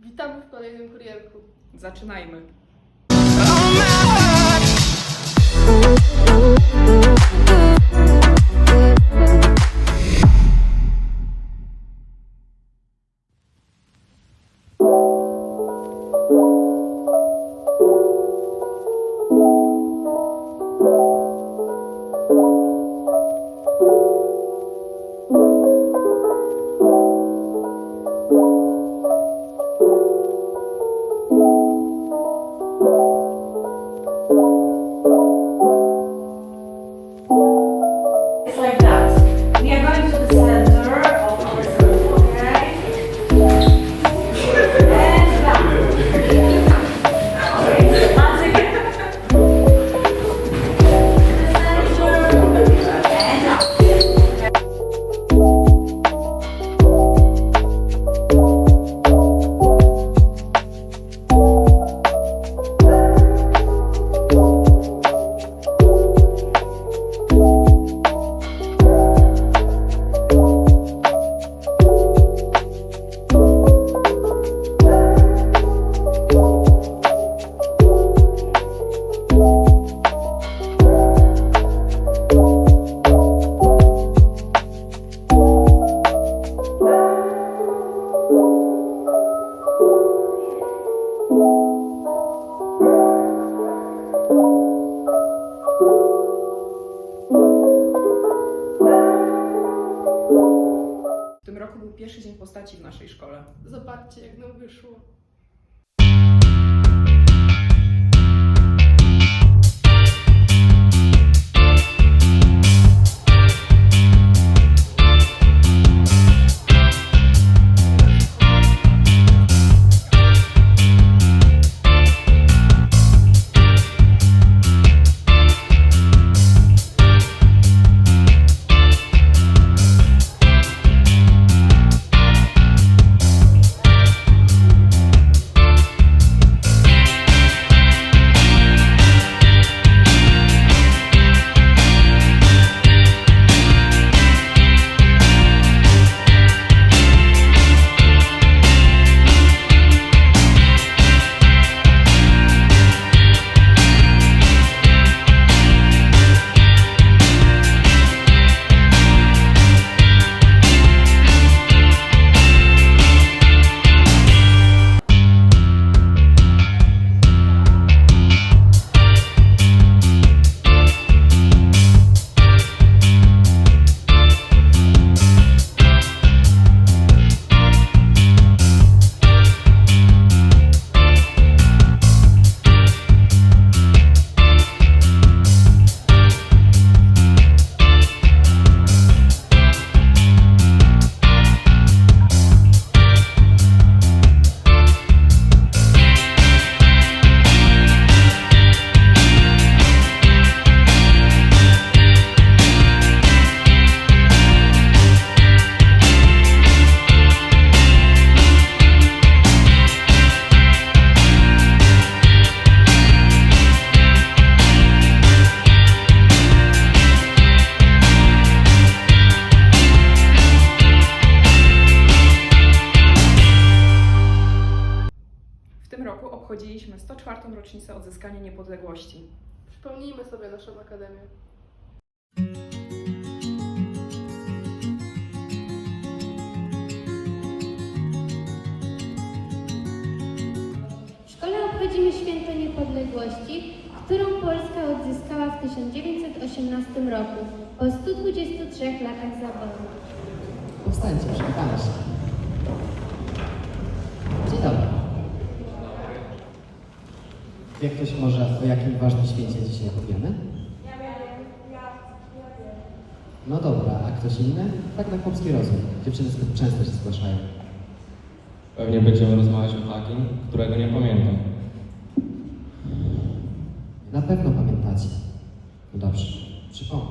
Witamy w kolejnym kurierku. Zaczynajmy. It's Przypomnijmy sobie naszą akademię. W szkole obchodzimy Święto Niepodległości, którą Polska odzyskała w 1918 roku, po 123 latach zaboru. Powstańcie, przywitamy się. Wie ktoś może, o jakim ważnym święcie dzisiaj powiemy? Ja wiem, ja, wiem. No dobra, a ktoś inny? Tak na chłopski rozum. Dziewczyny zbyt często się zgłaszają. Pewnie będziemy rozmawiać o takim, którego nie pamiętam. Na pewno pamiętacie. No dobrze, przypomnę.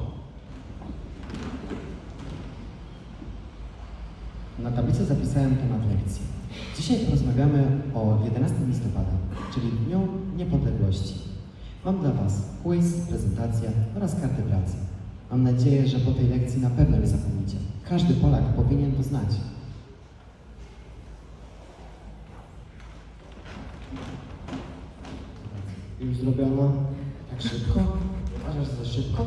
Na tablicy zapisałem temat lekcji. Dzisiaj porozmawiamy o 11 listopada, czyli Dniu Niepodległości. Mam dla Was quiz, prezentacja oraz karty pracy. Mam nadzieję, że po tej lekcji na pewno nie zapomnicie. Każdy Polak powinien to znać. Tak, już zrobiono? tak szybko? Uważasz za szybko?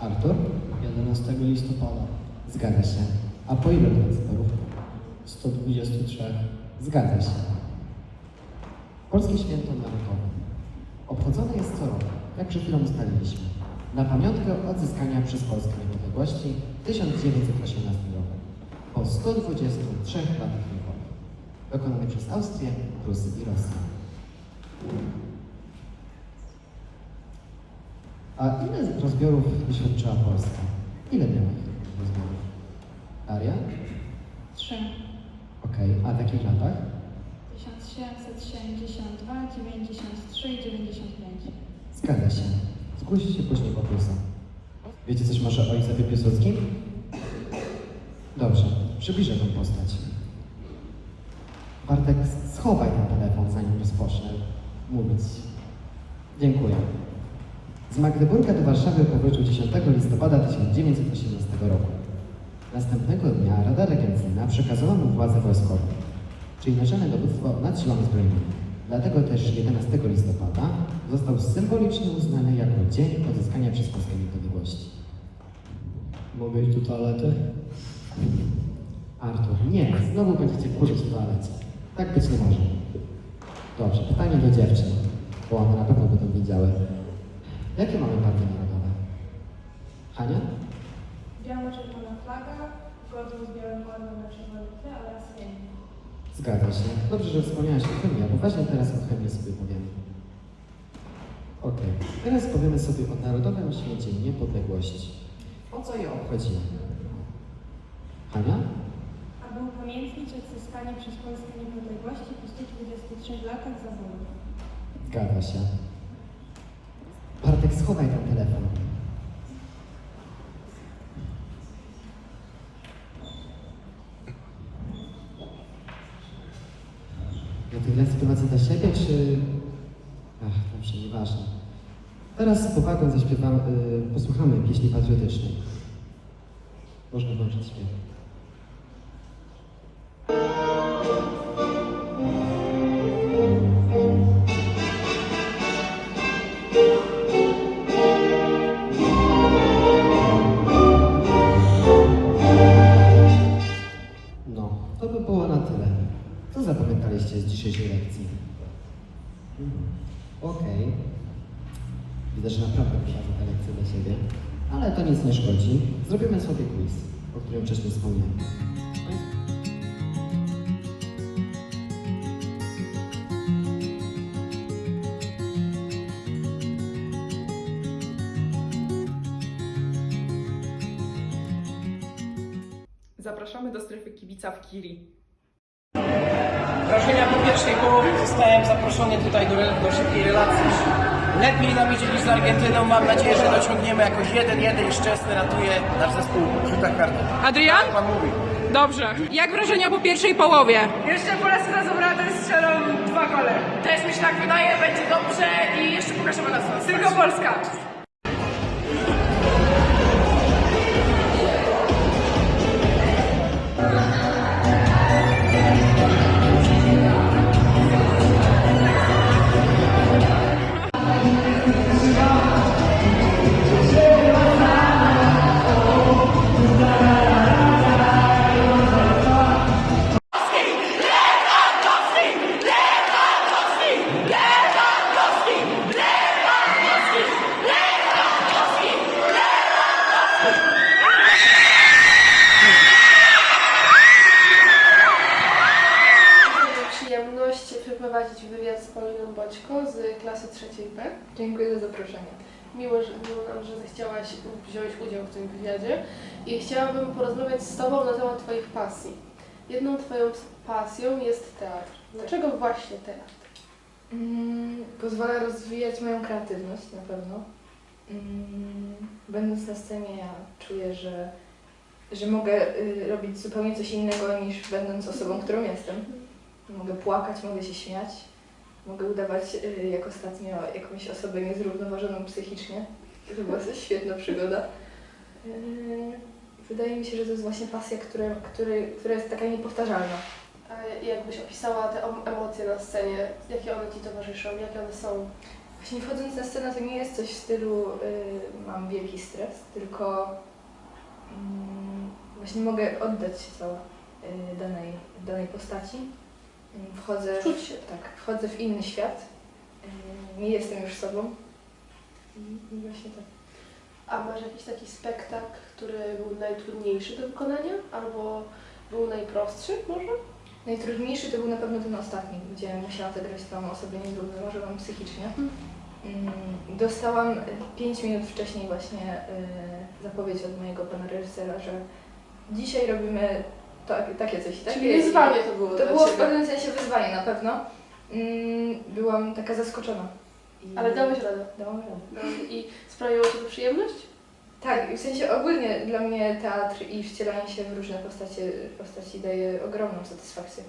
Artur? 11 listopada Zgadza się. A po lat zborów? 123 Zgadza się. Polskie Święto Narodowe. Obchodzone jest co roku, jak przed chwilą ustaliliśmy, na pamiątkę odzyskania przez Polskę niepodległości w 1918 roku, po 123 latach niewoli, dokonanej przez Austrię, Prusy i Rosję. A ile rozbiorów doświadczyła Polska? Ile miała ich rozbiorów? Daria? Trzy. Okej, a w jakich latach? 1772, 93 i 95. Zgadza się. Zgłoś się później po plusa. Wiecie coś może o Józefie Piłsudskim? Dobrze, przybliżę tą postać. Bartek, schowaj ten telefon, zanim rozpocznę mówić. Dziękuję. Z Magdeburga do Warszawy powrócił 10 listopada 1918 roku. Następnego dnia Rada Regencyjna przekazała mu władzę wojskową, czyli naczelne dowództwo nad siłami zbrojnymi. Dlatego też 11 listopada został symbolicznie uznany jako dzień odzyskania przez Polskę niepodległości. Mogę iść do toalety? Artur, nie, znowu będziecie kurzyć w toalecie. Tak być nie może. Dobrze, pytanie do dziewczyn, bo one na pewno będą wiedziały. Jakie mamy partie narodowe? Hania? Biało-czerwona flaga, godło z białym ładem na czerwonym tle oraz hymn. Zgadza się. Dobrze, że wspomniałaś o chemii, bo właśnie teraz o chemii sobie powiemy. Okej, teraz powiemy sobie o Narodowym Święcie Niepodległości. O co je obchodzimy? Hania? Aby upamiętnić odzyskanie przez Polskę niepodległości po 123 latach zaborów. Zgadza się. Bartek, schowaj ten telefon. Ja tyle sytuacji dla siebie, czy... Ach, dobrze, nieważne. Teraz z powagą zaśpiewamy, y, posłuchamy pieśni patriotycznej. Można włączyć śpiew. Nic nie szkodzi. Zrobimy sobie quiz, o którym wcześniej wspomniałem. Zapraszamy do strefy kibica w Kiri. Wrażenia po pierwszej połowie zostałem zaproszony tutaj do, do szybkiej relacji. Lepiej nam idzie niż z Argentyną. Mam nadzieję, że dociągniemy jakoś 1-1 i Szczesny ratuje nasz zespół w rzutach karnych. Adrian? Tak pan mówi. Dobrze. Jak wrażenia po pierwszej połowie? Jeszcze po raz raz obrady strzelą dwa gole. Też mi się tak wydaje, będzie dobrze i jeszcze pokażemy na co. Tylko Polska. Zechciałaś wziąć udział w tym wywiadzie i chciałabym porozmawiać z Tobą na temat Twoich pasji. Jedną Twoją pasją jest teatr. Dlaczego właśnie teatr? Mm, pozwala rozwijać moją kreatywność na pewno. Mm, będąc na scenie ja czuję, że, że mogę y, robić zupełnie coś innego niż będąc osobą, którą jestem. Mogę płakać, mogę się śmiać, mogę udawać y, jak ostatnio jakąś osobę niezrównoważoną psychicznie. To była świetna przygoda. Yy, Wydaje mi się, że to jest właśnie pasja, które, która jest taka niepowtarzalna. A jakbyś opisała te em- emocje na scenie, jakie one Ci towarzyszą, jakie one są? Właśnie wchodząc na scenę to nie jest coś w stylu yy, mam wielki stres, tylko mm, właśnie mogę oddać się cała yy, danej, danej postaci. Wchodzę, Czuć się. tak, wchodzę w inny świat. Nie jestem już sobą. Właśnie tak. A masz jakiś taki spektakl, który był najtrudniejszy do wykonania, albo był najprostszy może? Najtrudniejszy to był na pewno ten ostatni, gdzie musiałam zagrać tą osobę niezrównoważoną psychicznie. Mhm. Mm, Dostałam 5 minut wcześniej właśnie y, zapowiedź od mojego pana reżysera, że dzisiaj robimy tak, takie coś. Takie Czyli wyzwanie to było To dla było w Ciebie. pewnym sensie wyzwanie na pewno. Mm, Byłam taka zaskoczona. I Ale dałeś radę. Dałam radę. No I sprawiło Ci to przyjemność? Tak, w sensie ogólnie dla mnie teatr i wcielanie się w różne postacie, postaci daje ogromną satysfakcję.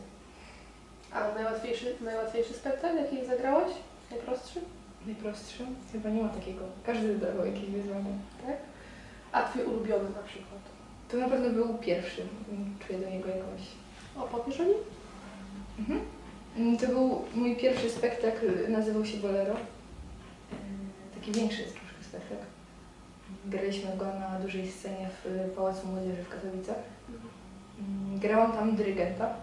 A najłatwiejszy, najłatwiejszy spektakl, jaki zagrałaś? Najprostszy? Najprostszy? Chyba nie ma takiego. Każdy dawał jakieś wyzwanie. Tak? A Twój ulubiony na przykład? To na pewno był pierwszy. Czuję do niego jakąś... Opowiesz o nim? Mhm. To był mój pierwszy spektakl, nazywał się Bolero. Taki większy jest troszkę spektakl. Graliśmy go na dużej scenie w Pałacu Młodzieży w Katowicach. Mm, Grałam tam dyrygenta,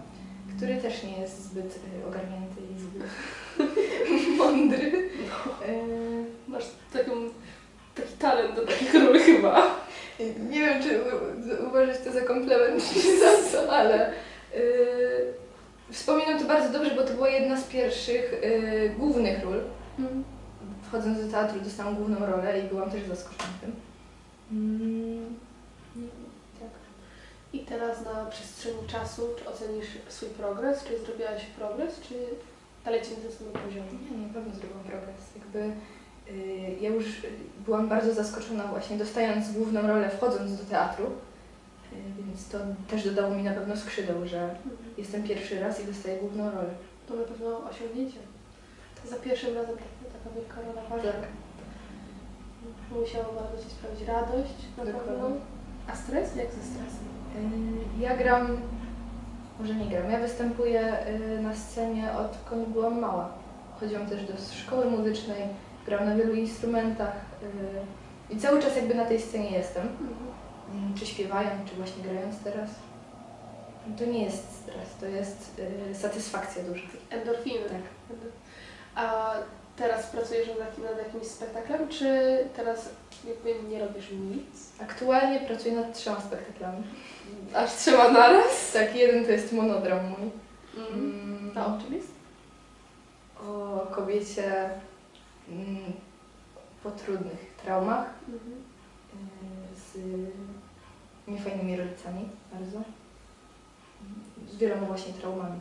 który też nie jest zbyt y, ogarnięty i zbyt mądry. Yy, Masz taką, taki talent do takich ról chyba. Nie wiem, czy u- uważać to za komplement, czy za co, ale yy, wspominam to bardzo dobrze, bo to była jedna z pierwszych yy, głównych ról. Wchodząc do teatru dostałam główną rolę i byłam też zaskoczona tym. Mm, tak. I teraz na przestrzeni czasu, czy ocenisz swój progres? Czy zrobiłaś progres, czy dalej Cię na samym poziomie? Nie, na pewno zrobiłam progres. Jakby yy, ja już byłam bardzo zaskoczona właśnie dostając główną rolę wchodząc do teatru. Yy, więc to też dodało mi na pewno skrzydeł, że jestem pierwszy raz i dostaję główną rolę. To na pewno osiągnięcie. To za pierwszym razem taka, rola ważna. Tak. Musiało bardzo Ci sprawić radość na pewno. A stres? Jak ze stresem? Ja gram, może nie gram, ja występuję yy, na scenie odkąd byłam mała. Chodziłam też do szkoły muzycznej, gram na wielu instrumentach yy, i cały czas jakby na tej scenie jestem. Yy, Czy śpiewając, czy właśnie grając teraz. To nie jest stres, to jest yy, satysfakcja duża. Endorfiny. Tak. A teraz pracujesz nad, nad jakimś spektaklem, czy teraz jakby nie robisz nic? Aktualnie pracuję nad trzema spektaklami. Aż trzeba naraz? Tak, jeden to jest monodram mój. Mm. Mm, A o czym jest? o kobiecie mm, po trudnych traumach. Mhm. y, z niefajnymi rodzicami bardzo. Z wieloma właśnie traumami.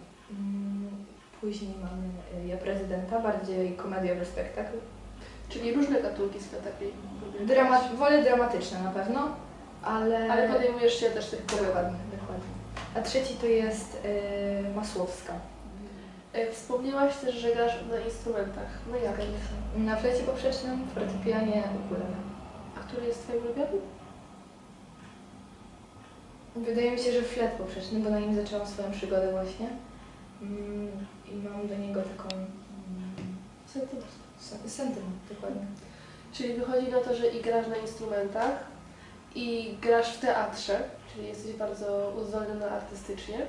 Mm, Później mamy y, Ja Prezydenta, bardziej komediowy spektakl. Czyli różne gatunki spektakli. Drama, wolę dramatyczne na pewno, ale... Ale podejmujesz się też tych komedii. Dokładnie, dokładnie. A trzeci to jest y, Masłowska. E, Wspomniałaś też, że grasz na instrumentach. No jakich? Na flecie poprzecznym, fortepianie, ukulele. A który jest Twoim ulubionym? Wydaje mi się, że flet poprzeczny, bo na nim zaczęłam swoją przygodę właśnie. I mam do niego taką mm, Sentyment. sen- sentyment, dokładnie. Czyli wychodzi na to, że i grasz na instrumentach, i grasz w teatrze, czyli jesteś bardzo uzdolniona artystycznie,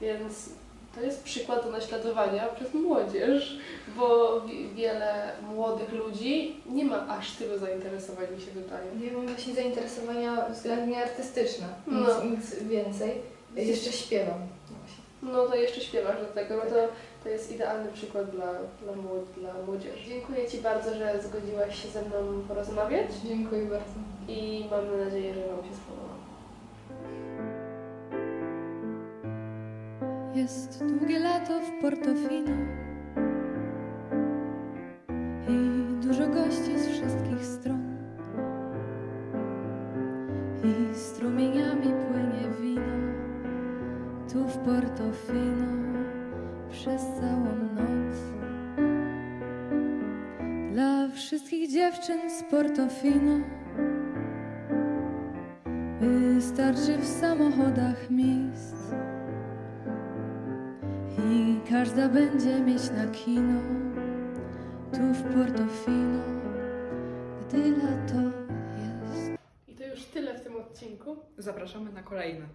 więc to jest przykład do naśladowania przez młodzież, bo wi- wiele młodych ludzi nie ma aż tylu zainteresowań, mi się wydaje. Ja mam właśnie zainteresowania względnie artystyczne, nic, No. nic więcej. Jeszcze śpiewam. No to jeszcze śpiewasz do tego, no to, to jest idealny przykład dla, dla, młod, dla młodzieży. Dziękuję Ci bardzo, że zgodziłaś się ze mną porozmawiać Dziękuję bardzo. i mamy nadzieję, że Wam się spodoba. Jest długie lato w Portofino i dużo gości z wszystkich stron. I strumieniami płynie wino tu w Portofino dziewczyn z Portofino Wystarczy w samochodach miejsc i każda będzie mieć na kino. Tu w Portofino, gdy lato jest. I to już tyle w tym odcinku. Zapraszamy na kolejny.